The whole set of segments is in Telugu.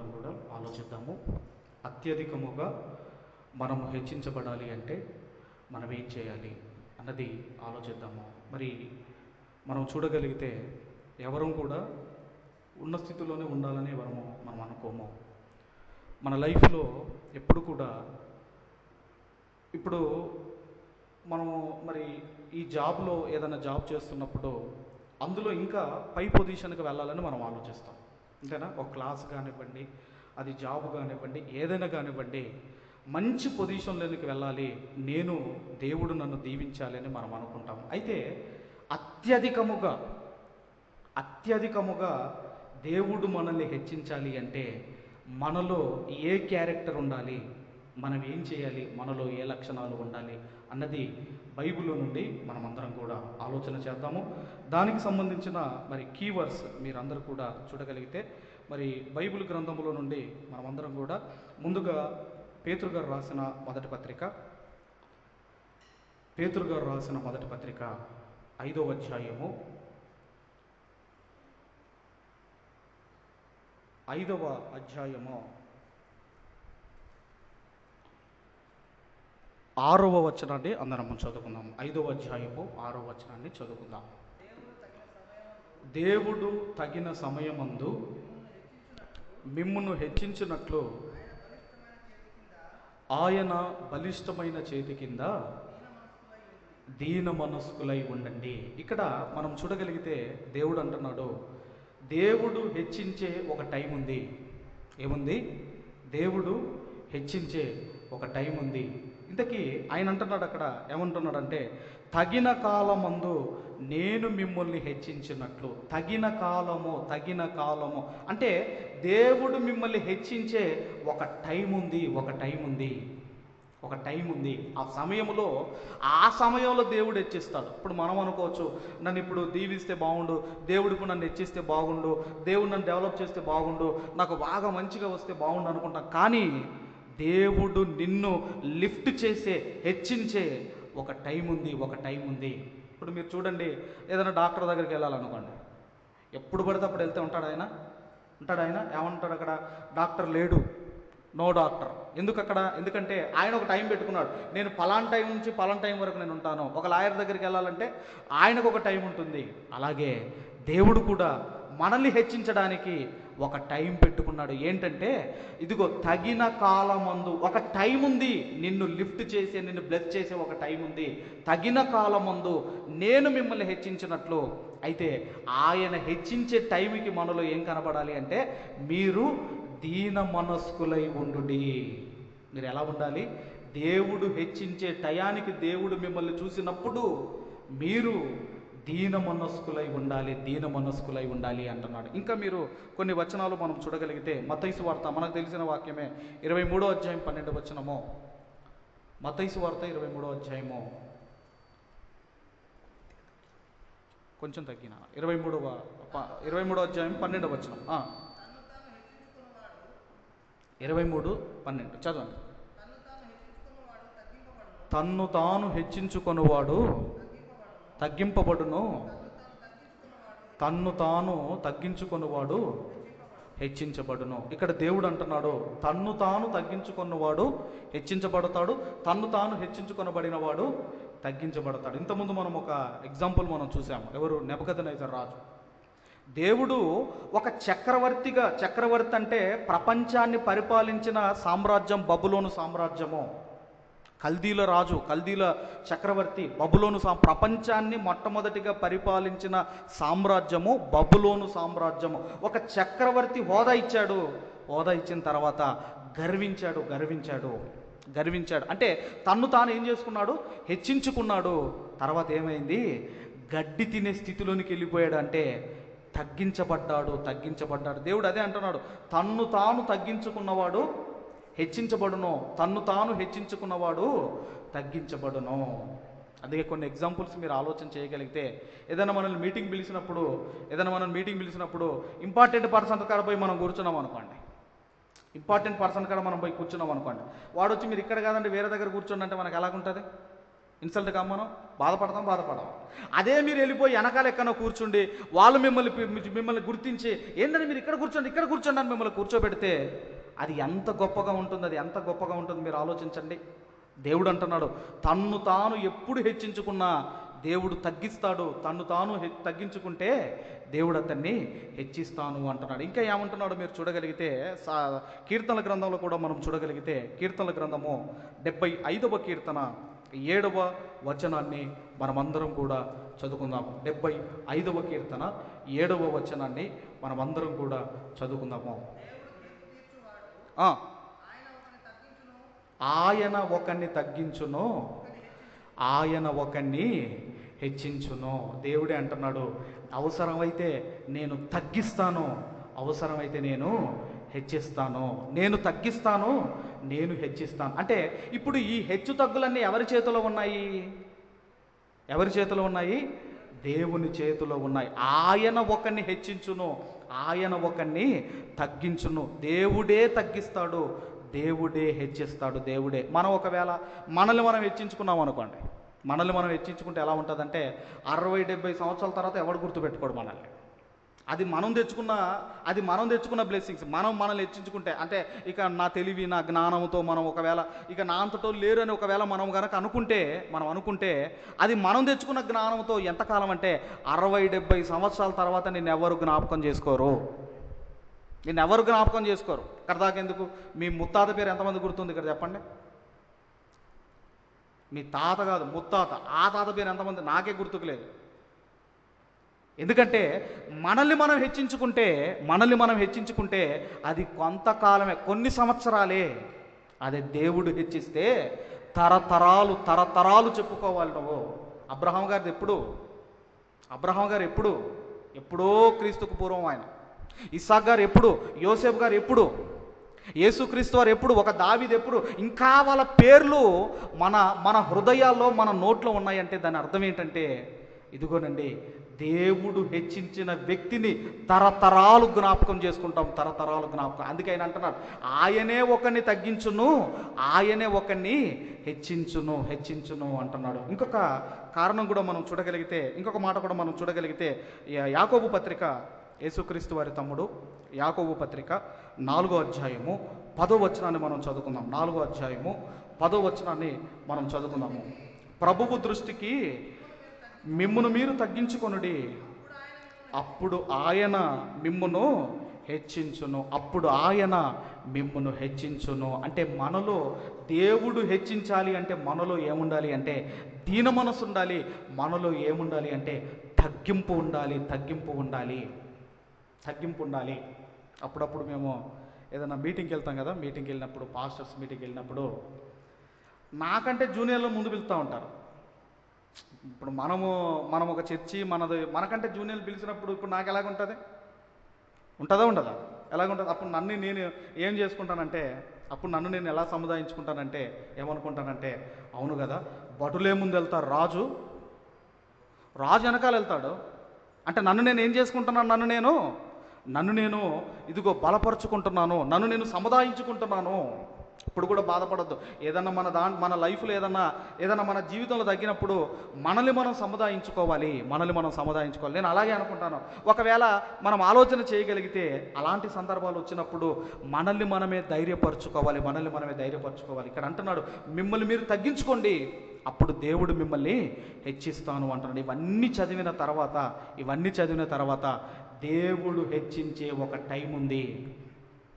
మనందరం కూడా ఆలోచిద్దాము. అత్యధికముగా మనము హెచ్చించబడాలి అంటే మనం ఏం చేయాలి అన్నది ఆలోచిద్దాము. మరి మనం చూడగలిగితే ఎవరూ కూడా ఉన్న స్థితిలోనే ఉండాలని ఎవరము మనం అనుకోము. మన లైఫ్లో ఎప్పుడు కూడా ఇప్పుడు మనము మరి ఈ జాబ్లో ఏదైనా జాబ్ చేస్తున్నప్పుడు అందులో ఇంకా పై పొజిషన్కి వెళ్ళాలని మనం ఆలోచిస్తాం. అంతేనా? ఒక క్లాస్ కానివ్వండి అది జాబ్ కానివ్వండి ఏదైనా కానివ్వండి మంచి పొజిషన్లోకి వెళ్ళాలి. నేను దేవుడు నన్ను దీవించాలి అని మనం అనుకుంటాం. అయితే అత్యధికముగా అత్యధికముగా దేవుడు మనల్ని హెచ్చించాలి అంటే మనలో ఏ క్యారెక్టర్ ఉండాలి? మనం ఏం చేయాలి? మనలో ఏ లక్షణాలు ఉండాలి? అన్నది బైబిల్లో నుండి మనమందరం కూడా ఆలోచన చేద్దాము. దానికి సంబంధించిన మరి కీవర్డ్స్ మీరందరూ కూడా చూడగలిగితే మరి బైబిల్ గ్రంథములో నుండి మనమందరం కూడా ముందుగా పేతృగారు రాసిన మొదటి పత్రిక పేతురు గారు రాసిన మొదటి పత్రిక ఐదవ అధ్యాయము ఐదవ అధ్యాయము ఆరవ వచనాన్ని అందరం చదువుకుందాం. ఐదవ అధ్యాయము ఆరవ వచనాన్ని చదువుకుందాం. దేవుడు తగిన సమయమందు మిమ్మును హెచ్చించినట్లు ఆయన బలిష్టమైన చేతి కింద దీన మనస్కులై ఉండండి. ఇక్కడ మనం చూడగలిగితే దేవుడు అంటున్నాడు దేవుడు హెచ్చించే ఒక టైం ఉంది. ఏముంది? దేవుడు హెచ్చించే ఒక టైం ఉంది. ఇంతకీ ఆయన అంటున్నాడు అక్కడ ఏమంటున్నాడంటే తగిన కాలమందు నేను మిమ్మల్ని హెచ్చించినట్లు తగిన కాలము తగిన కాలము. అంటే దేవుడు మిమ్మల్ని హెచ్చించే ఒక టైం ఉంది ఒక టైం ఉంది ఒక టైం ఉంది. ఆ సమయంలో ఆ సమయంలో దేవుడు హెచ్చిస్తాడు. ఇప్పుడు మనం అనుకోవచ్చు నన్ను ఇప్పుడు దీవిస్తే బాగుండు దేవుడు ఇప్పుడు నన్ను హెచ్చిస్తే బాగుండు దేవుడు నన్ను డెవలప్ చేస్తే బాగుండు నాకు బాగా మంచిగా వస్తే బాగుండు అనుకుంటాం. కానీ దేవుడు నిన్ను లిఫ్ట్ చేసే హెచ్చించే ఒక టైం ఉంది ఒక టైం ఉంది. ఇప్పుడు మీరు చూడండి ఏదైనా డాక్టర్ దగ్గరికి వెళ్ళాలనుకోండి. ఎప్పుడు పడితే అప్పుడు వెళ్తే ఉంటాడు ఆయన? ఉంటాడు ఆయన? ఏమంటాడు అక్కడ? డాక్టర్ లేడు. No doctor. ఎందుకు అక్కడ? ఎందుకంటే ఆయన ఒక టైం పెట్టుకున్నాడు. నేను పలాన్ టైం నుంచి పలాన్ టైం వరకు నేను ఉంటాను. ఒక లాయర్ దగ్గరికి వెళ్ళాలంటే ఆయనకు ఒక టైం ఉంటుంది. అలాగే దేవుడు కూడా మనల్ని హెచ్చించడానికి ఒక టైం పెట్టుకున్నాడు. ఏంటంటే ఇదిగో తగిన కాలమందు ఒక టైం ఉంది. నిన్ను లిఫ్ట్ చేసే నిన్ను బ్లెస్ చేసే ఒక టైం ఉంది. తగిన కాలమందు నేను మిమ్మల్ని హెచ్చించినట్లు అయితే ఆయన హెచ్చించే టైంకి మనలో ఏం కనబడాలి అంటే మీరు దీన మనస్కులై ఉండుడి. మీరు ఎలా ఉండాలి? దేవుడు హెచ్చించే టయానికి దేవుడు మిమ్మల్ని చూసినప్పుడు మీరు దీన మనస్కులై ఉండాలి దీన మనస్కులై ఉండాలి అంటున్నాడు. ఇంకా మీరు కొన్ని వచనాలు మనం చూడగలిగితే మతైసు వార్త మనకు తెలిసిన వాక్యమే ఇరవై మూడో అధ్యాయం పన్నెండు వచనము. మతైసు వార్త ఇరవై మూడో అధ్యాయము. కొంచెం తగ్గిన. ఇరవై మూడవ ఇరవై మూడో అధ్యాయం పన్నెండవ వచనం. ఇరవై మూడు పన్నెండు. చదవండి. తన్ను తాను హెచ్చించుకొనువాడు తగ్గింపబడును. తన్ను తాను తగ్గించుకొనువాడు హెచ్చించబడును. ఇక్కడ దేవుడు అంటున్నాడు తన్ను తాను తగ్గించుకున్నవాడు హెచ్చించబడతాడు తన్ను తాను హెచ్చించుకొనబడినవాడు తగ్గించబడతాడు. ఇంతకుముందు మనం ఒక ఎగ్జాంపుల్ మనం చూసాము ఎవరు? నెపకథనైజర్ రాజు. దేవుడు ఒక చక్రవర్తిగా చక్రవర్తి అంటే ప్రపంచాన్ని పరిపాలించిన సామ్రాజ్యం బబులోను సామ్రాజ్యము. కల్దీల రాజు కల్దీల చక్రవర్తి బబులోను సా ప్రపంచాన్ని మొట్టమొదటిగా పరిపాలించిన సామ్రాజ్యము బబులోను సామ్రాజ్యము. ఒక చక్రవర్తి హోదా ఇచ్చాడు. హోదా ఇచ్చిన తర్వాత గర్వించాడు గర్వించాడు గర్వించాడు. అంటే తన్ను తాను ఏం చేసుకున్నాడు? హెచ్చించుకున్నాడు. తర్వాత ఏమైంది? గడ్డి తినే స్థితిలోనికి వెళ్ళిపోయాడు అంటే తగ్గించబడ్డాడు తగ్గించబడ్డాడు. దేవుడు అదే అంటున్నాడు. తన్ను తాను తగ్గించుకున్నవాడు హెచ్చించబడును తన్ను తాను హెచ్చించుకున్నవాడు తగ్గించబడును. అందుకే కొన్ని ఎగ్జాంపుల్స్ మీరు ఆలోచన చేయగలిగితే ఏదైనా మనల్ని మీటింగ్ పిలిచినప్పుడు ఏదైనా మనం మీటింగ్ పిలిచినప్పుడు ఇంపార్టెంట్ పర్సన్ కాడ పోయి మనం కూర్చున్నాం అనుకోండి. ఇంపార్టెంట్ పర్సన్ కాడ మనం పోయి కూర్చున్నాం అనుకోండి. వాడు వచ్చి మీరు ఇక్కడ కాదండి వేరే దగ్గర కూర్చోండి అంటే మనకు ఎలాగుంటుంది? ఇన్సల్ట్గా మనం బాధపడతాం బాధపడతాం అదే మీరు వెళ్ళిపోయి వెనకాల ఎక్కడో కూర్చుండి వాళ్ళు మిమ్మల్ని మిమ్మల్ని గుర్తించి ఏంటంటే మీరు ఇక్కడ కూర్చోండి ఇక్కడ కూర్చోండి అని మిమ్మల్ని కూర్చోబెడితే అది ఎంత గొప్పగా ఉంటుంది అది ఎంత గొప్పగా ఉంటుంది మీరు ఆలోచించండి. దేవుడు అంటున్నాడు తన్ను తాను ఎప్పుడు హెచ్చించుకున్నా దేవుడు తగ్గిస్తాడు. తన్ను తాను హె- తగ్గించుకుంటే దేవుడు అతన్ని హెచ్చిస్తాను అంటున్నాడు. ఇంకా ఏమంటున్నాడు మీరు చూడగలిగితే సా కీర్తనల గ్రంథంలో కూడా మనం చూడగలిగితే కీర్తనల గ్రంథము డెబ్బై ఐదవ కీర్తన ఏడవ వచనాన్ని మనమందరం కూడా చదువుకుందాము. డెబ్బై ఐదవ కీర్తన ఏడవ వచనాన్ని మనమందరం కూడా చదువుకుందాము. ఆయన ఒకరిని తగ్గించును. ఆయన ఒకరిని హెచ్చించును. దేవుడే అంటున్నాడు అవసరమైతే నేను తగ్గిస్తాను. అవసరమైతే నేను హెచ్చిస్తాను. నేను తగ్గిస్తాను నేను హెచ్చిస్తాను. అంటే ఇప్పుడు ఈ హెచ్చు తగ్గులన్నీ ఎవరి చేతిలో ఉన్నాయి? ఎవరి చేతిలో ఉన్నాయి? దేవుని చేతిలో ఉన్నాయి. ఆయన ఒకరిని హెచ్చించును. ఆయన ఒకరిని తగ్గించును. దేవుడే తగ్గిస్తాడు దేవుడే హెచ్చిస్తాడు దేవుడే. మనం ఒకవేళ మనల్ని మనం హెచ్చించుకున్నాం అనుకోండి మనల్ని మనం హెచ్చించుకుంటే ఎలా ఉంటుందంటే అరవై డెబ్బై సంవత్సరాల తర్వాత ఎవడు గుర్తుపెట్టుకోడు మనల్ని? అది మనం తెచ్చుకున్న అది మనం తెచ్చుకున్న బ్లెస్సింగ్స్ మనం మనల్ని హెచ్చించుకుంటే అంటే ఇక నా తెలివి నా జ్ఞానంతో మనం ఒకవేళ ఇక నా అంతటో లేరు అని ఒకవేళ మనం కనుక అనుకుంటే మనం అనుకుంటే అది మనం తెచ్చుకున్న జ్ఞానంతో ఎంతకాలం అంటే అరవై డెబ్బై సంవత్సరాల తర్వాత నేను ఎవరు జ్ఞాపకం చేసుకోరు. నేను ఎవరు జ్ఞాపకం చేసుకోరు. ఇక్కడ ఎందుకు? మీ ముత్తాత పేరు ఎంతమంది గుర్తుంది ఇక్కడ చెప్పండి? మీ తాత కాదు ముత్తాత. ఆ తాత పేరు ఎంతమంది? నాకే గుర్తుకు లేదు. ఎందుకంటే మనల్ని మనం హెచ్చించుకుంటే మనల్ని మనం హెచ్చించుకుంటే అది కొంతకాలమే కొన్ని సంవత్సరాలే అదే దేవుడు హెచ్చిస్తే తరతరాలు తరతరాలు చెప్పుకోవాలి నువ్వు. అబ్రహాం గారిది ఎప్పుడు? అబ్రహాం గారు ఎప్పుడు? ఎప్పుడో క్రీస్తుకు పూర్వం ఆయన. ఇస్సాక్ గారు ఎప్పుడు? యోసేఫ్ గారు ఎప్పుడు? యేసుక్రీస్తు వారు ఎప్పుడు? ఒక దావిది ఎప్పుడు? ఇంకా వాళ్ళ పేర్లు మన మన హృదయాల్లో మన నోట్లో ఉన్నాయంటే దాని అర్థం ఏంటంటే ఇదిగోనండి దేవుడు హెచ్చించిన వ్యక్తిని తరతరాలు జ్ఞాపకం చేసుకుంటాం తరతరాలు జ్ఞాపకం. అందుకే ఆయన అంటున్నాడు ఆయనే ఒకరిని తగ్గించును ఆయనే ఒకరిని హెచ్చించును హెచ్చించును అంటున్నాడు. ఇంకొక కారణం కూడా మనం చూడగలిగితే ఇంకొక మాట కూడా మనం చూడగలిగితే యాకోబు పత్రిక యేసుక్రీస్తు వారి తమ్ముడు యాకోబు పత్రిక నాలుగో అధ్యాయము పదో వచనాన్ని మనం చదువుకుందాం. నాలుగో అధ్యాయము పదో వచనాన్ని మనం చదువుకుందాము. ప్రభువు దృష్టికి మిమ్మును మీరు తగ్గించుకొనుడి. అప్పుడు ఆయన మిమ్మును హెచ్చించును. అప్పుడు ఆయన మిమ్మును హెచ్చించును. అంటే మనలో దేవుడు హెచ్చించాలి అంటే మనలో ఏముండాలి అంటే దీన మనసు ఉండాలి మనలో ఏముండాలి అంటే తగ్గింపు ఉండాలి తగ్గింపు ఉండాలి. తగ్గింపు ఉండాలి. అప్పుడప్పుడు మేము ఏదైనా మీటింగ్కి వెళ్తాం కదా మీటింగ్కి వెళ్ళినప్పుడు పాస్టర్స్ మీటింగ్కి వెళ్ళినప్పుడు నాకంటే జూనియర్లు ముందు పిలుస్తూ ఉంటారు. ఇప్పుడు మనము మనం ఒక చర్చి మనది మనకంటే జూనియర్లు పిలిచినప్పుడు ఇప్పుడు నాకు ఎలాగుంటుంది? ఉంటుందా ఉండదా? ఎలాగుంటుంది? అప్పుడు నన్ను నేను ఏం చేసుకుంటానంటే అప్పుడు నన్ను నేను ఎలా సముదాయించుకుంటానంటే ఏమనుకుంటానంటే అవును కదా భటులే ముందు వెళ్తారు రాజు. రాజు వెనకాల వెళ్తాడు. అంటే నన్ను నేను ఏం చేసుకుంటున్నాను? నన్ను నేను నన్ను నేను ఇదిగో బలపరుచుకుంటున్నాను. నన్ను నేను సముదాయించుకుంటున్నాను. ఇప్పుడు కూడా బాధపడద్దు. ఏదన్నా మన దా మన లైఫ్లో ఏదన్నా ఏదన్నా మన జీవితంలో తగ్గినప్పుడు మనల్ని మనం సముదాయించుకోవాలి. మనల్ని మనం సముదాయించుకోవాలి. నేను అలాగే అనుకుంటాను. ఒకవేళ మనం ఆలోచన చేయగలిగితే అలాంటి సందర్భాలు వచ్చినప్పుడు మనల్ని మనమే ధైర్యపరచుకోవాలి. మనల్ని మనమే ధైర్యపరచుకోవాలి. ఇక్కడ అంటున్నాడు మిమ్మల్ని మీరు తగ్గించుకోండి. అప్పుడు దేవుడు మిమ్మల్ని హెచ్చిస్తాను అంటున్నాడు. ఇవన్నీ చదివిన తర్వాత ఇవన్నీ చదివిన తర్వాత దేవుడు హెచ్చించే ఒక టైం ఉంది.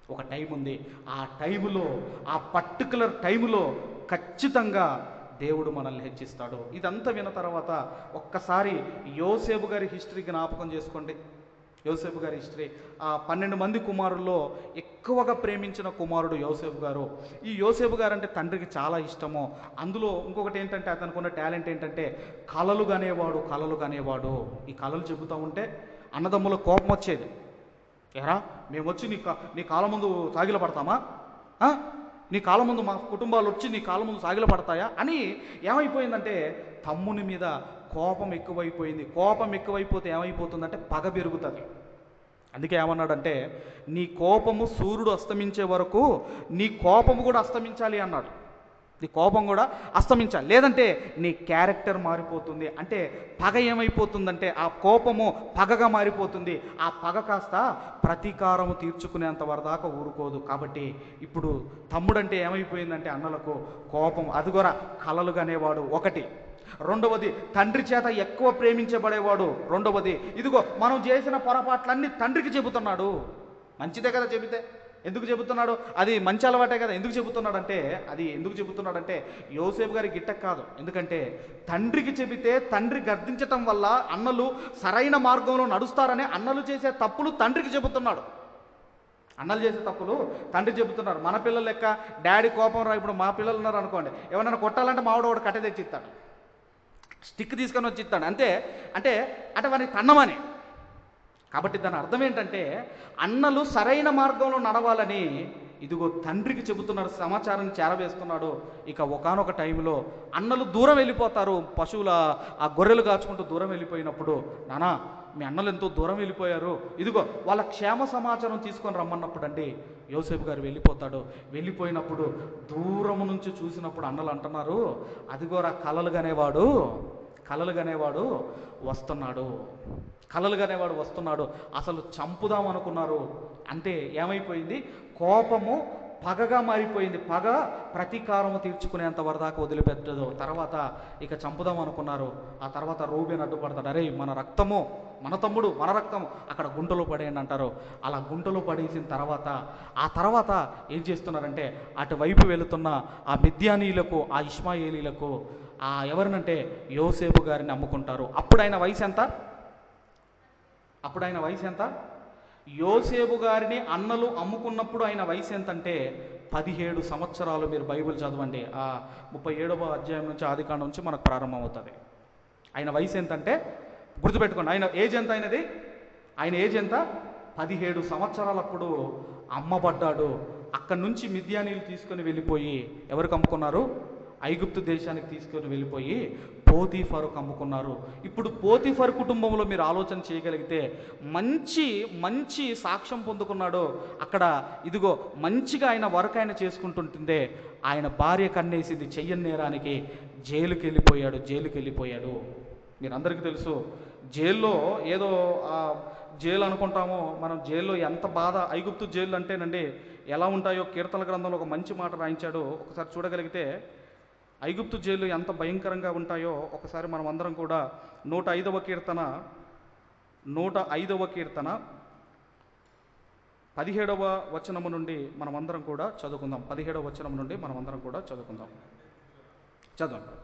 ఒక టైం ఉంది. ఆ టైములో ఆ పర్టికులర్ టైములో ఖచ్చితంగా దేవుడు మనల్ని హెచ్చిస్తాడు. ఇదంతా విన్న తర్వాత ఒక్కసారి యోసేపు గారి హిస్టరీ జ్ఞాపకం చేసుకోండి. యోసేపు గారి హిస్టరీ. ఆ పన్నెండు మంది కుమారుల్లో ఎక్కువగా ప్రేమించిన కుమారుడు యోసేపు గారు. ఈ యోసేపు గారు అంటే తండ్రికి చాలా ఇష్టము. అందులో ఇంకొకటి ఏంటంటే అతనికి ఉన్న టాలెంట్ ఏంటంటే కలలు కనేవాడు కలలు కనేవాడు. ఈ కళలు చెబుతూ ఉంటే అన్నదమ్ముల కోపం వచ్చేది. ఎరా మేము వచ్చి నీ కా- నీ కాలం ముందు సాగిల పడతామా? నీ కాలం ముందు మా కుటుంబాలు వచ్చి నీ కాలం ముందు సాగిల పడతాయా? అని ఏమైపోయిందంటే తమ్ముని మీద కోపం ఎక్కువైపోయింది. కోపం ఎక్కువైపోతే ఏమైపోతుందంటే పగ పెరుగుతుంది. అందుకే ఏమన్నాడంటే నీ కోపము సూర్యుడు అస్తమించే వరకు నీ కోపము కూడా అస్తమించాలి అన్నాడు. నీ కోపం కూడా అస్తమించాలి. లేదంటే నీ క్యారెక్టర్ మారిపోతుంది. అంటే పగ ఏమైపోతుందంటే ఆ కోపము పగగా మారిపోతుంది. ఆ పగ కాస్త ప్రతీకారము తీర్చుకునేంత వరదాకా ఊరుకోదు. కాబట్టి ఇప్పుడు తమ్ముడంటే ఏమైపోయిందంటే అన్నలకు కోపం అది కూడా కలలు కనేవాడు ఒకటి. రెండవది తండ్రి చేత ఎక్కువ ప్రేమించబడేవాడు రెండవది ఇదిగో మనం చేసిన పొరపాట్లన్నీ తండ్రికి చెబుతున్నాడు. మంచిదే కదా చెబితే? ఎందుకు చెబుతున్నాడు? అది మంచి అలవాటే కదా. ఎందుకు చెబుతున్నాడంటే అది ఎందుకు చెబుతున్నాడంటే యోసేపు గారి గిట్టక్ కాదు. ఎందుకంటే తండ్రికి చెబితే తండ్రి గర్దించటం వల్ల అన్నలు సరైన మార్గంలో నడుస్తారని అన్నలు చేసే తప్పులు తండ్రికి చెబుతున్నాడు. అన్నలు చేసే తప్పులు తండ్రి చెబుతున్నారు మన పిల్లలు లెక్క డాడీ కోపం రా ఇప్పుడు మా పిల్లలు ఉన్నారు అనుకోండి. ఎవరైనా కొట్టాలంటే మావిడ ఒకటి కట్టె తెచ్చిస్తాడు. స్టిక్ తీసుకొని వచ్చి ఇస్తాడు. అంతే. అంటే అంటే వాడిని తన్నమని. కాబట్టి దాని అర్థం ఏంటంటే అన్నలు సరైన మార్గంలో నడవాలని ఇదిగో తండ్రికి చెబుతున్నారు సమాచారాన్ని చేరవేస్తున్నాడు. ఇక ఒకానొక టైంలో అన్నలు దూరం వెళ్ళిపోతారు. పశువుల ఆ గొర్రెలు కాచుకుంటూ దూరం వెళ్ళిపోయినప్పుడు నానా మీ అన్నలు ఎంతో దూరం వెళ్ళిపోయారు. ఇదిగో వాళ్ళ క్షేమ సమాచారం తీసుకొని రమ్మన్నప్పుడు అండి. యోసేపు గారు వెళ్ళిపోతాడు. వెళ్ళిపోయినప్పుడు దూరము నుంచి చూసినప్పుడు అన్నలు అంటున్నారు అదిగోరా కలలు గనేవాడు కలలు గనేవాడు వస్తున్నాడు. కలలుగానే వాడు వస్తున్నాడు. అసలు చంపుదాం అనుకున్నారు. అంటే ఏమైపోయింది? కోపము పగగా మారిపోయింది. పగ ప్రతీకారము తీర్చుకునేంత వరదాకా వదిలిపెట్టదు. తర్వాత ఇక చంపుదాం అనుకున్నారు. ఆ తర్వాత రూబేన్ అడ్డుపడతాడు. అరే మన రక్తము మన తమ్ముడు మన రక్తము అక్కడ గుంటలో పడేయండి అంటారు. అలా గుంటలో పడేసిన తర్వాత ఆ తర్వాత ఏం చేస్తున్నారంటే అటువైపు వెళుతున్న ఆ మిద్యానీయులకు ఆ ఇస్మాయిలీలకు ఆ ఎవరినంటే యోసేపు గారిని అమ్ముకుంటారు అప్పుడు ఆయన వయసు ఎంత? అప్పుడు ఆయన వయసు ఎంత? యోసేపు గారిని అన్నలు అమ్ముకున్నప్పుడు ఆయన వయసు ఎంత అంటే పదిహేడు సంవత్సరాలు మీరు బైబిల్ చదవండి. ఆ ముప్పై ఏడవ అధ్యాయం నుంచి ఆదికాండం నుంచి మనకు ప్రారంభమవుతుంది. ఆయన వయసు ఎంతంటే గుర్తుపెట్టుకోండి. ఆయన ఏజ్ ఎంత అయినది ఆయన ఏజ్ ఎంత? పదిహేడు సంవత్సరాలప్పుడు అమ్మబడ్డాడు. అక్కడి నుంచి మిద్యానీలు తీసుకొని వెళ్ళిపోయి ఎవరికి అమ్ముకున్నారు ఐగుప్తు దేశానికి తీసుకొని వెళ్ళిపోయి పోతీఫరుకు అమ్ముకున్నారు ఇప్పుడు పోతీఫర్ కుటుంబంలో మీరు ఆలోచన చేయగలిగితే మంచి మంచి సాక్ష్యం పొందుకున్నాడు అక్కడ ఇదిగో మంచిగా ఆయన వర్క్ ఆయన చేసుకుంటుంటుందే ఆయన భార్య కన్నేసింది చెయ్యని నేరానికి జైలుకి వెళ్ళిపోయాడు జైలుకి వెళ్ళిపోయాడు మీరందరికీ తెలుసు జైల్లో ఏదో జైలు అనుకుంటామో మనం జైల్లో ఎంత బాధ ఐగుప్తు జైలు అంటేనండి ఎలా ఉంటాయో కీర్తన గ్రంథంలో ఒక మంచి మాట రాయించాడు. ఒకసారి చూడగలిగితే ఐగుప్తు జైలు ఎంత భయంకరంగా ఉంటాయో ఒకసారి మనం అందరం కూడా నూట ఐదవ కీర్తన నూట ఐదవ కీర్తన పదిహేడవ వచనము నుండి మనం అందరం కూడా చదువుకుందాం. పదిహేడవ వచనం నుండి మనం అందరం కూడా చదువుకుందాం. చదవండి.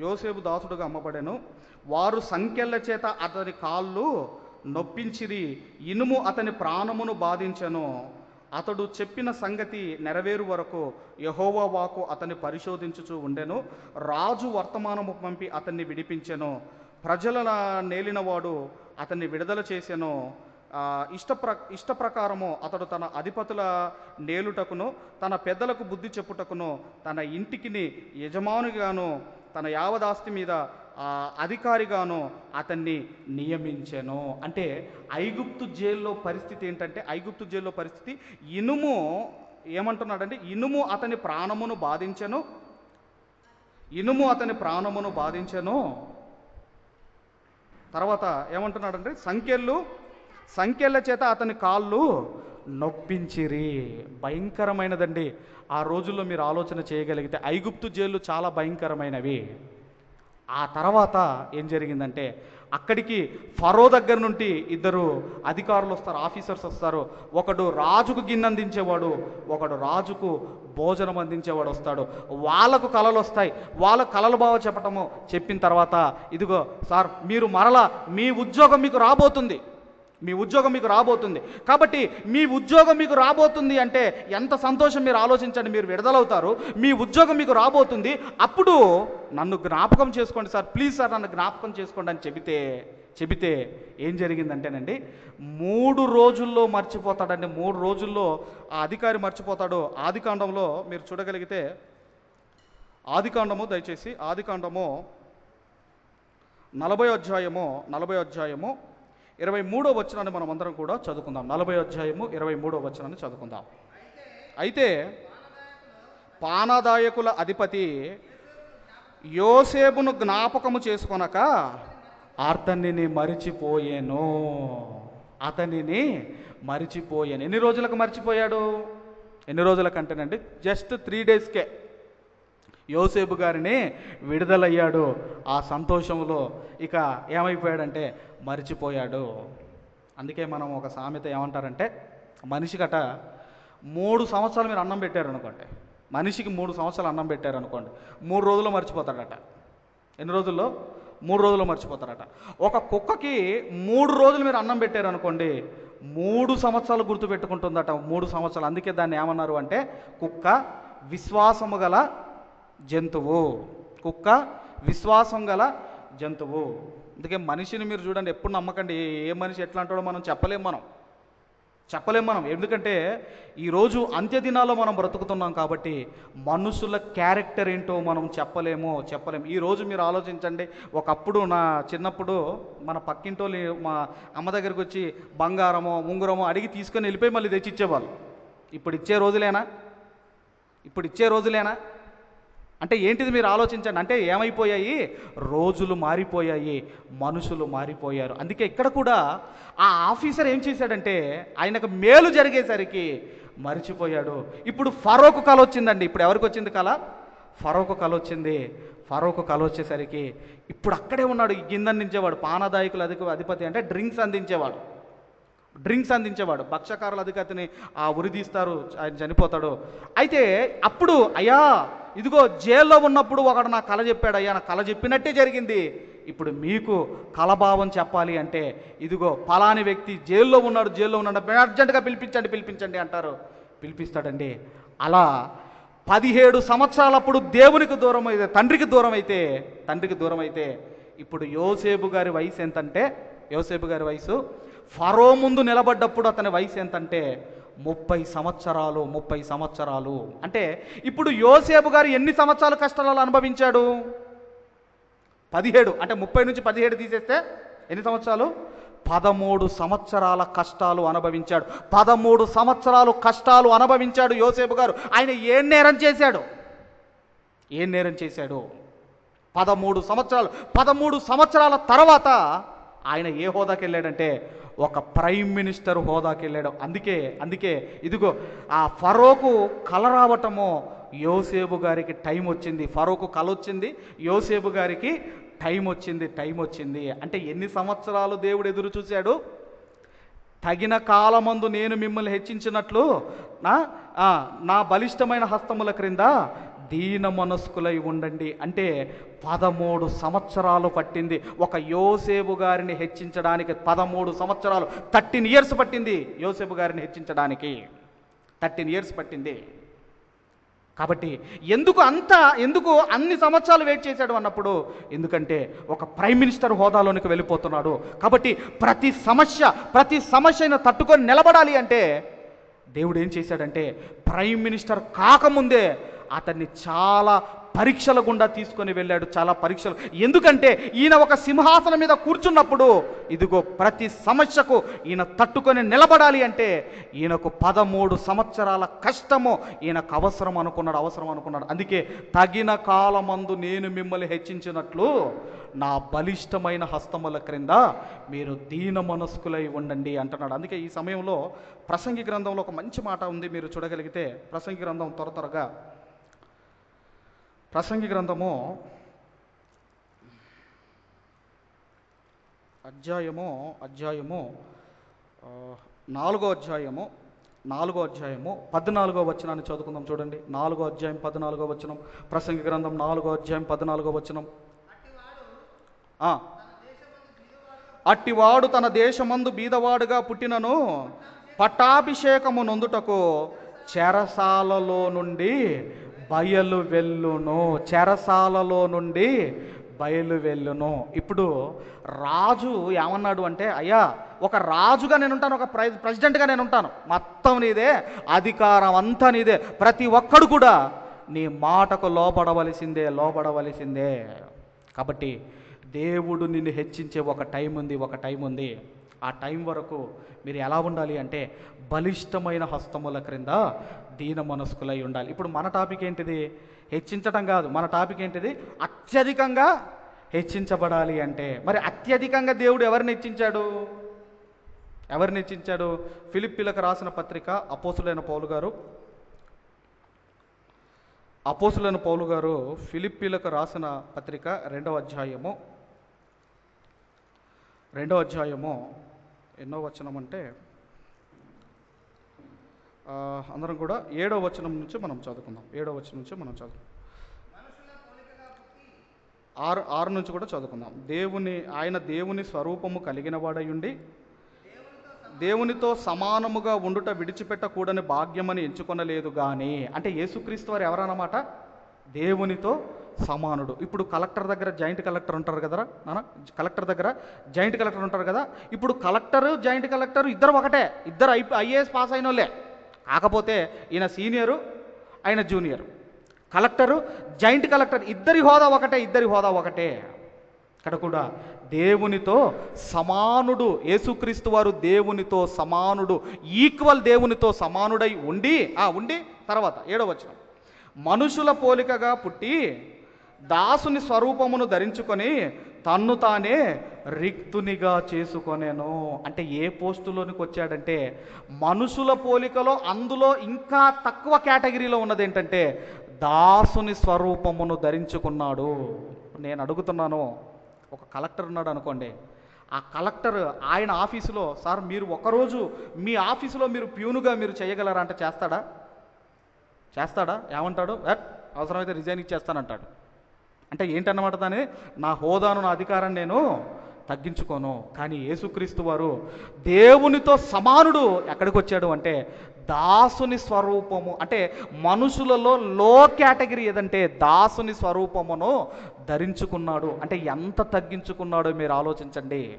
యోసేపు దాసుడుగా అమ్మబడాను. వారు సంఖ్యల చేత అతని కాళ్ళు నొప్పించిరి ఇనుము అతని ప్రాణమును బాధించెను. అతడు చెప్పిన సంగతి నెరవేరు వరకు యహోవా వాకు అతన్ని పరిశోధించుచూ ఉండెను. రాజు వర్తమానము పంపి అతన్ని విడిపించెను. ప్రజల నేలినవాడు అతన్ని విడుదల చేసెను. ఇష్టప్ర ఇష్ట ప్రకారము అతడు తన అధిపతుల నేలుటకును తన పెద్దలకు బుద్ధి చెప్పుటకును తన ఇంటికిని యజమానిగాను తన యావదాస్తి మీద అధికారిగాను అతన్ని నియమించెను. అంటే ఐగుప్తు జైల్లో పరిస్థితి ఏంటంటే ఐగుప్తు జైల్లో పరిస్థితి ఇనుము ఏమంటున్నాడంటే ఇనుము అతని ప్రాణమును బాధించెను. ఇనుము అతని ప్రాణమును బాధించెను. తర్వాత ఏమంటున్నాడంటే సంఖ్యలు సంఖ్యల చేత అతని కాళ్ళు నొప్పించిరి. భయంకరమైనదండి. ఆ రోజుల్లో మీరు ఆలోచన చేయగలిగితే ఐగుప్తు జైళ్ళు చాలా భయంకరమైనవి. ఆ తర్వాత ఏం జరిగిందంటే అక్కడికి ఫరో దగ్గర నుండి ఇద్దరు అధికారులు వస్తారు ఆఫీసర్స్ వస్తారు. ఒకడు రాజుకు గిన్నె అందించేవాడు ఒకడు రాజుకు భోజనం అందించేవాడు వస్తాడు. వాళ్ళకు కళలు వస్తాయి. వాళ్ళ కళలు బాగా చెప్పటము చెప్పిన తర్వాత ఇదిగో సార్ మీరు మరలా మీ ఉద్యోగం మీకు రాబోతుంది. మీ ఉద్యోగం మీకు రాబోతుంది. కాబట్టి మీ ఉద్యోగం మీకు రాబోతుంది అంటే ఎంత సంతోషం మీరు ఆలోచించండి మీరు విడుదలవుతారు. మీ ఉద్యోగం మీకు రాబోతుంది. అప్పుడు నన్ను జ్ఞాపకం చేసుకోండి సార్. ప్లీజ్ సార్ నన్ను జ్ఞాపకం చేసుకోండి అని చెబితే చెబితే ఏం జరిగిందంటేనండి మూడు రోజుల్లో మర్చిపోతాడండి. మూడు రోజుల్లో ఆ అధికారి మర్చిపోతాడు. ఆదికాండంలో మీరు చూడగలిగితే ఆదికాండము దయచేసి ఆదికాండము నలభై అధ్యాయము నలభై అధ్యాయము ఇరవై మూడో వచనాన్ని మనం అందరం కూడా చదువుకుందాం. నలభై అధ్యాయము ఇరవై మూడో వచనాన్ని చదువుకుందాం. అయితే పానదాయకుల అధిపతి యోసేపును జ్ఞాపకము చేసుకొనక అతనిని మరిచిపోయాను. అతనిని మరిచిపోయాను. ఎన్ని రోజులకు మర్చిపోయాడు? ఎన్ని రోజుల కంటేనండి జస్ట్ త్రీ డేస్కే. యోసేపు గారిని విడుదలయ్యాడు. ఆ సంతోషంలో ఇక ఏమైపోయాడంటే మరిచిపోయాడు. అందుకే మనం ఒక సామెత ఏమంటారంటే మనిషి గట మూడు సంవత్సరాలు మీరు అన్నం పెట్టారు అనుకోండి. మనిషికి మూడు సంవత్సరాలు అన్నం పెట్టారు అనుకోండి. మూడు రోజుల్లో మర్చిపోతాడట. ఎన్ని రోజుల్లో? మూడు రోజుల్లో మర్చిపోతారట ఒక కుక్కకి మూడు రోజులు మీరు అన్నం పెట్టారు అనుకోండి మూడు సంవత్సరాలు గుర్తుపెట్టుకుంటుందట. మూడు సంవత్సరాలు. అందుకే దాన్ని ఏమన్నారు అంటే కుక్క విశ్వాసము గల జంతువు. కుక్క విశ్వాసం గల జంతువు. అందుకే మనిషిని మీరు చూడండి ఎప్పుడు నమ్మకండి. ఏ- మనిషి ఎట్లా అంటాడో మనం చెప్పలేం మనం. చెప్పలేం మనం. ఎందుకంటే ఈరోజు అంత్యదినాల్లో మనం బ్రతుకుతున్నాం కాబట్టి మనుషుల క్యారెక్టర్ ఏంటో మనం చెప్పలేమో చెప్పలేము ఈరోజు మీరు ఆలోచించండి ఒకప్పుడు నా చిన్నప్పుడు మన పక్కింటోళ్ళు మా అమ్మ దగ్గరికి వచ్చి బంగారమో ఉంగరమో అడిగి తీసుకొని వెళ్ళిపోయి మళ్ళీ తెచ్చి ఇచ్చేవాళ్ళు ఇప్పుడు ఇచ్చే రోజులేనా? ఇప్పుడు ఇచ్చే రోజులేనా? అంటే ఏంటిది మీరు ఆలోచించండి? అంటే ఏమైపోయాయి? రోజులు మారిపోయాయి మనుషులు మారిపోయారు. అందుకే ఇక్కడ కూడా ఆ ఆఫీసర్ ఏం చేశాడంటే ఆయనకు మేలు జరిగేసరికి మరిచిపోయాడు. ఇప్పుడు ఫరోకు కళ వచ్చిందండి. ఇప్పుడు ఎవరికి వచ్చింది కళ ఫరోకు కళ వచ్చింది. ఫరోకు కళ వచ్చేసరికి ఇప్పుడు అక్కడే ఉన్నాడు. ఈ గింద అందించేవాడు పానదాయకుల అధిక అధిపతి అంటే డ్రింక్స్ అందించేవాడు. డ్రింక్స్ అందించేవాడు. భక్ష్యకారుల అధికారిని ఆ ఉరి తీస్తారు ఆయన చనిపోతాడు. అయితే అప్పుడు అయ్యా ఇదిగో జైల్లో ఉన్నప్పుడు ఒకడు నా కళ చెప్పాడు అయ్యా నా కళ చెప్పినట్టే జరిగింది. ఇప్పుడు మీకు కలభావం చెప్పాలి అంటే ఇదిగో ఫలాని వ్యక్తి జైల్లో ఉన్నాడు జైల్లో ఉన్నాడు అర్జెంటుగా పిలిపించండి పిలిపించండి అంటారు. పిలిపిస్తాడండి. అలా పదిహేడు సంవత్సరాలప్పుడు దేవునికి దూరం అయితే తండ్రికి దూరం అయితే తండ్రికి దూరం అయితే ఇప్పుడు యోసేపు గారి వయసు ఎంతంటే యోసేపు గారి వయసు ఫరో ముందు నిలబడ్డప్పుడు అతని వయసు ఎంతంటే ముప్పై సంవత్సరాలు ముప్పై సంవత్సరాలు. అంటే ఇప్పుడు యోసేపు గారు ఎన్ని సంవత్సరాలు కష్టాలు అనుభవించాడు? పదిహేడు. అంటే ముప్పై నుంచి పదిహేడు తీసేస్తే ఎన్ని సంవత్సరాలు? పదమూడు సంవత్సరాల కష్టాలు అనుభవించాడు. పదమూడు సంవత్సరాలు కష్టాలు అనుభవించాడు యోసేపు గారు. ఆయన ఏం నేరం చేశాడు? ఏం నేరం చేశాడు? పదమూడు సంవత్సరాలు. పదమూడు సంవత్సరాల తర్వాత ఆయన ఏ హోదాకి వెళ్ళాడంటే ఒక ప్రైమ్ మినిస్టర్ హోదాకి వెళ్ళాడు. అందుకే అందుకే ఇదిగో ఆ ఫరోకు కల రావటము యోసేపు గారికి టైం వచ్చింది. ఫరోకు కల వచ్చింది యోసేపు గారికి టైం వచ్చింది టైం వచ్చింది. అంటే ఎన్ని సంవత్సరాలు దేవుడు ఎదురు చూశాడు? తగిన కాలమందు నేను మిమ్మల్ని హెచ్చించినట్లు నా నా బలిష్టమైన హస్తముల క్రింద దీన మనస్కులై ఉండండి. అంటే పదమూడు సంవత్సరాలు పట్టింది. ఒక యోసేపు గారిని హెచ్చించడానికి పదమూడు సంవత్సరాలు. థర్టీన్ ఇయర్స్ పట్టింది యోసేపు గారిని హెచ్చించడానికి. థర్టీన్ ఇయర్స్ పట్టింది. కాబట్టి ఎందుకు అంత ఎందుకు అన్ని సంవత్సరాలు వెయిట్ చేశాడు అన్నప్పుడు? ఎందుకంటే ఒక ప్రైమ్ మినిస్టర్ హోదాలోనికి వెళ్ళిపోతున్నాడు. కాబట్టి ప్రతి సమస్య ప్రతి సమస్యను తట్టుకొని నిలబడాలి అంటే దేవుడు ఏం చేశాడంటే ప్రైమ్ మినిస్టర్ కాకముందే అతన్ని చాలా పరీక్షల గుండా తీసుకొని వెళ్ళాడు చాలా పరీక్షలు. ఎందుకంటే ఈయన ఒక సింహాసనం మీద కూర్చున్నప్పుడు ఇదిగో ప్రతి సమస్యకు ఈయన తట్టుకొని నిలబడాలి అంటే ఈయనకు పదమూడు సంవత్సరాల కష్టము ఈయనకు అవసరం అనుకున్నాడు అవసరం అనుకున్నాడు. అందుకే తగిన కాలమందు నేను మిమ్మల్ని హెచ్చించినట్లు నా బలిష్టమైన హస్తముల క్రింద మీరు దీన మనస్కులై ఉండండి అంటున్నాడు. అందుకే ఈ సమయంలో ప్రసంగి గ్రంథంలో ఒక మంచి మాట ఉంది మీరు చూడగలిగితే ప్రసంగి గ్రంథం త్వర త్వరగా ప్రసంగి గ్రంథము అధ్యాయము అధ్యాయము నాలుగో అధ్యాయము నాలుగో అధ్యాయము పద్నాలుగో వచనాన్ని చదువుకుందాం చూడండి. నాలుగో అధ్యాయం పద్నాలుగో వచనం. ప్రసంగి గ్రంథం నాలుగో అధ్యాయం పద్నాలుగో వచనం. అట్టివాడు తన దేశమందు బీదవాడుగా పుట్టినను పట్టాభిషేకము నొందుటకు చెరసాలలో నుండి బయలు వెళ్ళును చెరసాలలో నుండి బయలు వెళ్ళును. ఇప్పుడు రాజు ఏమన్నాడు అంటే అయ్యా ఒక రాజుగా నేను ఉంటాను ఒక ప్రె ప్రెసిడెంట్గా నేను ఉంటాను మొత్తం నీదే అధికారం అంతా నీదే. ప్రతి ఒక్కడు కూడా నీ మాటకు లోపడవలసిందే లోపడవలసిందే కాబట్టి దేవుడు నిన్ను హెచ్చించే ఒక టైం ఉంది ఒక టైం ఉంది. ఆ టైం వరకు మీరు ఎలా ఉండాలి అంటే బలిష్టమైన హస్తముల క్రింద దీన మనస్కులై ఉండాలి. ఇప్పుడు మన టాపిక్ ఏంటిది? హెచ్చించడం కాదు. మన టాపిక్ ఏంటిది? అత్యధికంగా హెచ్చించబడాలి అంటే. మరి అత్యధికంగా దేవుడు ఎవరిని హెచ్చించాడు? ఎవరిని హెచ్చించాడు? ఫిలిప్పీలకు రాసిన పత్రిక అపోసులైన పౌలు గారు. అపోసులైన పౌలు గారు ఫిలిప్పీలకు రాసిన పత్రిక రెండవ అధ్యాయము. రెండవ అధ్యాయము ఎన్నో వచనం అంటే అందరం కూడా ఏడవ వచనం నుంచి మనం చదువుకుందాం. ఏడవ వచనం నుంచి మనం చదువుకుందాం. ఆరు ఆరు నుంచి కూడా చదువుకుందాం. దేవుని ఆయన దేవుని స్వరూపము కలిగిన వాడయుండి దేవునితో సమానముగా ఉండుట విడిచిపెట్టకూడని భాగ్యమని ఎంచుకొనలేదు కానీ అంటే యేసుక్రీస్తు వారు ఎవరన్నమాట? దేవునితో సమానుడు. ఇప్పుడు కలెక్టర్ దగ్గర జాయింట్ కలెక్టర్ ఉంటారు కదరా? నాన్న కలెక్టర్ దగ్గర జాయింట్ కలెక్టర్ ఉంటారు కదా? ఇప్పుడు కలెక్టర్ జాయింట్ కలెక్టర్ ఇద్దరు ఒకటే. ఇద్దరు ఐ ఐఏఎస్ పాస్ అయిన వాళ్ళే కాకపోతే ఈయన సీనియరు ఆయన జూనియర్. కలెక్టరు జాయింట్ కలెక్టర్ ఇద్దరి హోదా ఒకటే ఇద్దరి హోదా ఒకటే. ఇక్కడ కూడా దేవునితో సమానుడు యేసుక్రీస్తు వారు దేవునితో సమానుడు ఈక్వల్ దేవునితో సమానుడై ఉండి ఆ ఉండి తర్వాత ఏడో వచనం. మనుషుల పోలికగా పుట్టి దాసుని స్వరూపమును ధరించుకొని తన్ను తానే రిక్తునిగా చేసుకొనేను. అంటే ఏ పోస్టులోనికి వచ్చాడంటే మనుషుల పోలికలో అందులో ఇంకా తక్కువ కేటగిరీలో ఉన్నది ఏంటంటే దాసుని స్వరూపమును ధరించుకున్నాడు. నేను అడుగుతున్నాను ఒక కలెక్టర్ ఉన్నాడు అనుకోండి. ఆ కలెక్టర్ ఆయన ఆఫీసులో సార్ మీరు ఒకరోజు మీ ఆఫీసులో మీరు ప్యూనుగా మీరు చేయగలరా? అంటే చేస్తాడా? చేస్తాడా? ఏమంటాడు? అవసరమైతే రిజైన్ ఇచ్చేస్తానంటాడు. అంటే ఏంటన్నమాట దాని? నా హోదాను నా అధికారం నేను తగ్గించుకోను. కానీ యేసుక్రీస్తు వారు దేవునితో సమానుడు ఎక్కడికి వచ్చాడు అంటే దాసుని స్వరూపము. అంటే మనుషులలో లో కేటగిరీ ఏదంటే దాసుని స్వరూపమును ధరించుకున్నాడు. అంటే ఎంత తగ్గించుకున్నాడో మీరు ఆలోచించండి.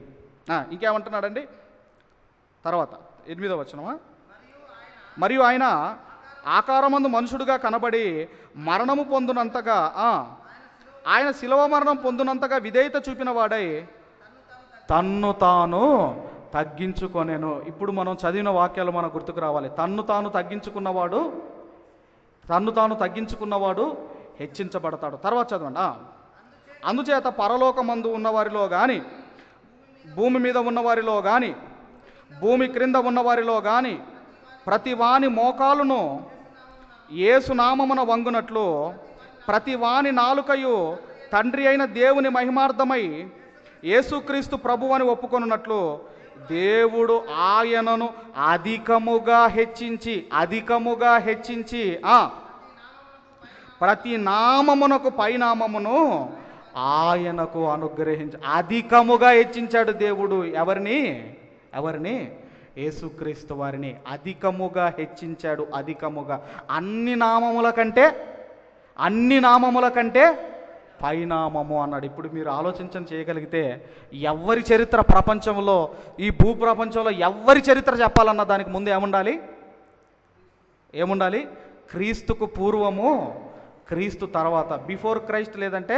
ఇంకేమంటున్నాడండి? తర్వాత ఎనిమిదో వచనమా? మరియు ఆయన ఆకారమందు మనుషుడుగా కనబడి మరణము పొందునంతగా ఆయన శిలవ మరణం పొందునంతగా విధేయత చూపిన వాడై తన్ను తాను తగ్గించుకొనేను. ఇప్పుడు మనం చదివిన వాక్యాలు మనకు గుర్తుకు రావాలి. తన్ను తాను తగ్గించుకున్నవాడు తన్ను తాను తగ్గించుకున్నవాడు హెచ్చించబడతాడు. తర్వాత చదవండి. అందుచేత పరలోకమందు ఉన్నవారిలో కానీ భూమి మీద ఉన్నవారిలో కానీ భూమి క్రింద ఉన్నవారిలో కానీ ప్రతి వాని మోకాలును ఏసునామమున వంగునట్లు ప్రతి వాని నాలుకయు తండ్రి అయిన దేవుని మహిమార్థమై యేసుక్రీస్తు ప్రభు అని ఒప్పుకొనున్నట్లు దేవుడు ఆయనను అధికముగా హెచ్చించి అధికముగా హెచ్చించి ప్రతి నామమునకు పైనామమును ఆయనకు అనుగ్రహించి అధికముగా హెచ్చించాడు దేవుడు ఎవరిని? ఎవరిని? యేసుక్రీస్తు వారిని అధికముగా హెచ్చించాడు అధికముగా. అన్ని నామముల కంటే అన్ని నామముల కంటే పైనామము అన్నాడు. ఇప్పుడు మీరు ఆలోచించం చేయగలిగితే ఎవరి చరిత్ర ప్రపంచంలో ఈ భూ ప్రపంచంలో ఎవరి చరిత్ర చెప్పాలన్న దానికి ముందు ఏముండాలి? ఏముండాలి? క్రీస్తుకు పూర్వము క్రీస్తు తర్వాత. బిఫోర్ క్రైస్ట్ లేదంటే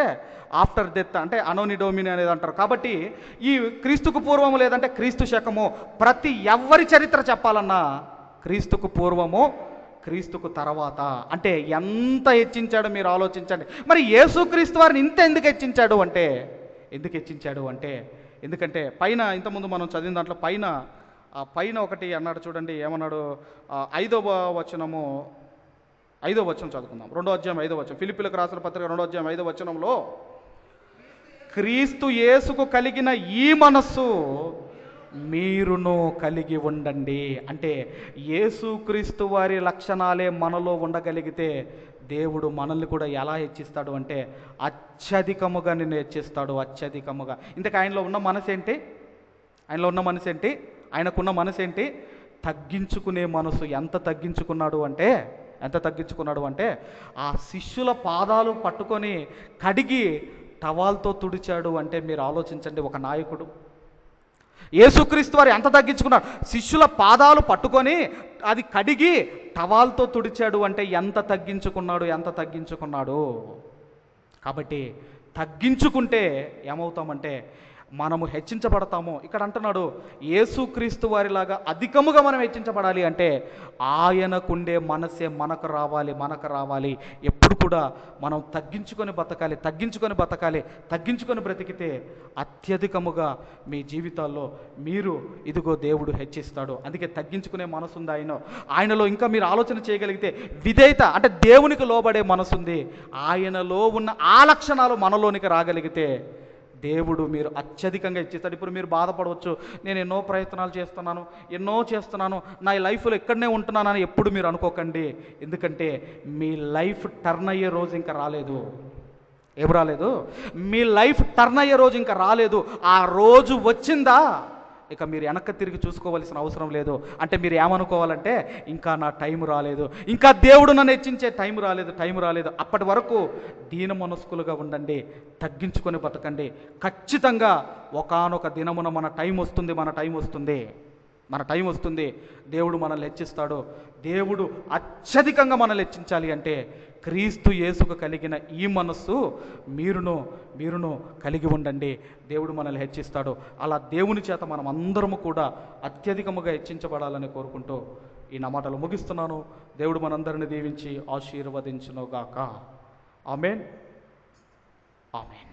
ఆఫ్టర్ డెత్ అంటే అనోనిడోమిని అనేది అంటారు. కాబట్టి ఈ క్రీస్తుకు పూర్వము లేదంటే క్రీస్తు శకము. ప్రతి ఎవరి చరిత్ర చెప్పాలన్నా క్రీస్తుకు పూర్వము క్రీస్తుకు తర్వాత. అంటే ఎంత హెచ్చించాడో మీరు ఆలోచించండి. మరి యేసుక్రీస్తు వారిని ఇంత ఎందుకు హెచ్చించాడు అంటే? ఎందుకు హెచ్చించాడు అంటే? ఎందుకంటే పైన ఇంతకుముందు మనం చదివిన దాంట్లో పైన ఆ పైన ఒకటి అన్నాడు చూడండి ఏమన్నాడు? ఐదవ వచనము ఐదో వచనం చదువుకుందాం. రెండో అధ్యాయం ఐదో వచనం. ఫిలిపిలకు రాసిన పత్రిక రెండో అధ్యాయం ఐదో వచనంలో క్రీస్తు యేసుకు కలిగిన ఈ మనస్సు మీరును కలిగి ఉండండి. అంటే యేసుక్రీస్తు వారి లక్షణాలే మనలో ఉండగలిగితే దేవుడు మనల్ని కూడా ఎలా హెచ్చిస్తాడు అంటే అత్యధికముగా నిన్ను హెచ్చిస్తాడు అత్యధికముగా. ఇంతకు ఆయనలో ఉన్న మనసు ఏంటి ఆయనలో ఉన్న మనసు ఏంటి ఆయనకున్న మనసు ఏంటి తగ్గించుకునే మనసు. ఎంత తగ్గించుకున్నాడు అంటే ఎంత తగ్గించుకున్నాడు అంటే ఆ శిష్యుల పాదాలు పట్టుకొని కడిగి టవాల్తో తుడిచాడు అంటే మీరు ఆలోచించండి ఒక నాయకుడు యేసుక్రీస్తు వారు ఎంత తగ్గించుకున్నాడు శిష్యుల పాదాలు పట్టుకొని అది కడిగి టవాల్తో తుడిచాడు అంటే ఎంత తగ్గించుకున్నాడు ఎంత తగ్గించుకున్నాడు? కాబట్టి తగ్గించుకుంటే ఏమవుతామంటే మనము హెచ్చించబడతామో. ఇక్కడ అంటున్నాడు యేసుక్రీస్తు వారిలాగా అధికముగా మనం హెచ్చించబడాలి అంటే ఆయనకుండే మనసే మనకు రావాలి మనకు రావాలి. ఎప్పుడు కూడా మనం తగ్గించుకొని బతకాలి తగ్గించుకొని బతకాలి తగ్గించుకొని బ్రతికితే అత్యధికముగా మీ జీవితాల్లో మీరు ఇదిగో దేవుడు హెచ్చిస్తాడు. అందుకే తగ్గించుకునే మనసు ఉంది ఆయన ఆయనలో ఇంకా మీరు ఆలోచన చేయగలిగితే విధేయత అంటే దేవునికి లోబడే మనసుంది. ఆయనలో ఉన్న ఆ లక్షణాలు మనలోనికి రాగలిగితే దేవుడు మీరు అత్యధికంగా ఇచ్చేస్తాడు. ఇప్పుడు మీరు బాధపడవచ్చు. నేను ఎన్నో ప్రయత్నాలు చేస్తున్నాను ఎన్నో చేస్తున్నాను. నా లైఫ్లో ఎక్కడనే ఉంటున్నానని ఎప్పుడు మీరు అనుకోకండి. ఎందుకంటే మీ లైఫ్ టర్న్ అయ్యే రోజు ఇంకా రాలేదు. ఏం రాలేదు? మీ లైఫ్ టర్న్ అయ్యే రోజు ఇంకా రాలేదు. ఆ రోజు వచ్చిందా? ఇక మీరు వెనక్కి తిరిగి చూసుకోవాల్సిన అవసరం లేదు. అంటే మీరు ఏమనుకోవాలంటే ఇంకా నా టైం రాలేదు. ఇంకా దేవుడు నన్ను హెచ్చించే టైం రాలేదు టైం రాలేదు. అప్పటి వరకు దీన మనస్కులుగా ఉండండి తగ్గించుకొని బతకండి. ఖచ్చితంగా ఒకానొక దినమున మన టైం వస్తుంది మన టైం వస్తుంది. మన టైం వస్తుంది. దేవుడు మనల్ని హెచ్చిస్తాడు. దేవుడు అత్యధికంగా మనల్ని హెచ్చించాలి అంటే క్రీస్తు యేసుకు కలిగిన ఈ మనస్సు మీరును మీరును కలిగి ఉండండి. దేవుడు మనల్ని హెచ్చిస్తాడు. అలా దేవుని చేత మనం అందరము కూడా అత్యధికముగా హెచ్చించబడాలని కోరుకుంటూ ఈ నా మాటలు ముగిస్తున్నాను. దేవుడు మనందరిని దీవించి ఆశీర్వదించునుగాక. ఆమెన్. ఆమెన్.